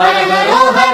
来来来，嗨！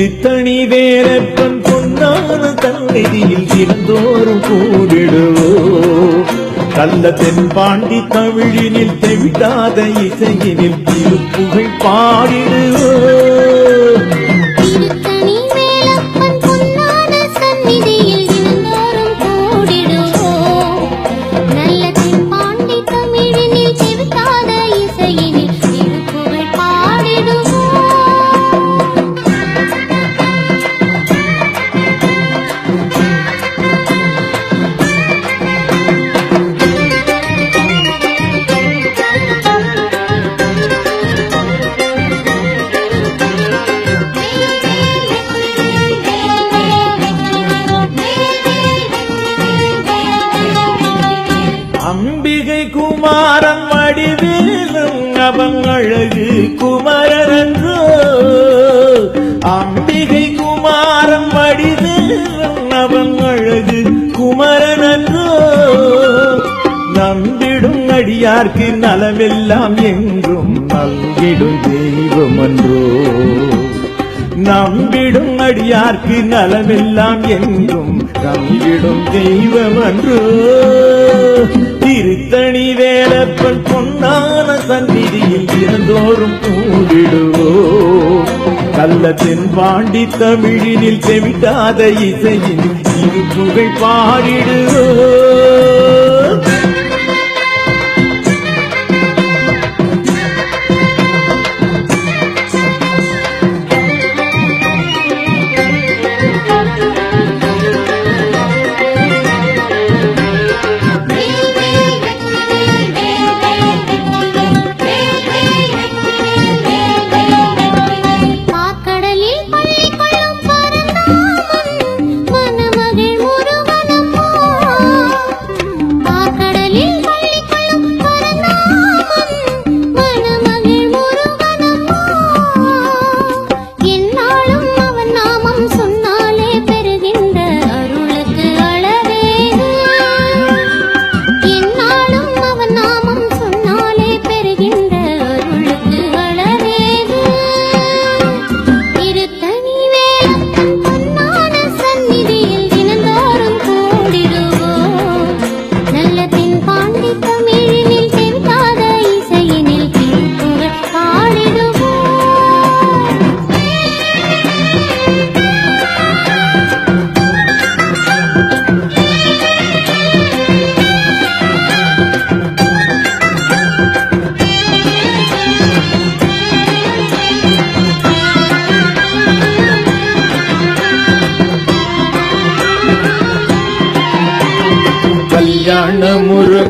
திருத்தணி வேலப்பன் பொன்னான தன்னெறியில் இருந்தோறும் கூடிடுவோ. கல்ல தென்பாண்டி தமிழினில் தெவிடாத இசையினில் திருப்புகை பாடிடுவோ. குமாரன் வடிவிலும் அவன் அழகு குமரனன்றோ. அம்பிகை குமாரன் வடிவிலும் அவன் அழகு குமரனன்றோ. நம்பிடும் அடியார்க்கு நலமெல்லாம் எங்கும் நல்கிடும் தெய்வம் என்றோ நம்பிடும் அடியார்க்கு நலமெல்லாம் எங்கும் நம்பிடும் தெய்வம் என்றோ தென்பாண்டி தமிழினில் செவிட்டாத இசையின் இரு புகை பாடிடுவோ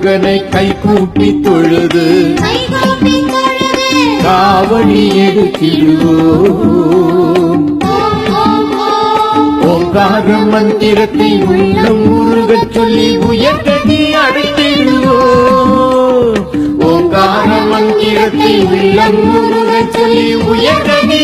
முருகனை கைகூப்பி தொழுது காவடி எடுத்திடுவோம். ஓங்கார மந்திரத்தை உள்ளம் முருகச் சொல்லி உயர்கதி அடைத்திடுவோம். ஓங்கார மந்திரத்தை உள்ளம் முருகச் சொல்லி உயர்கதி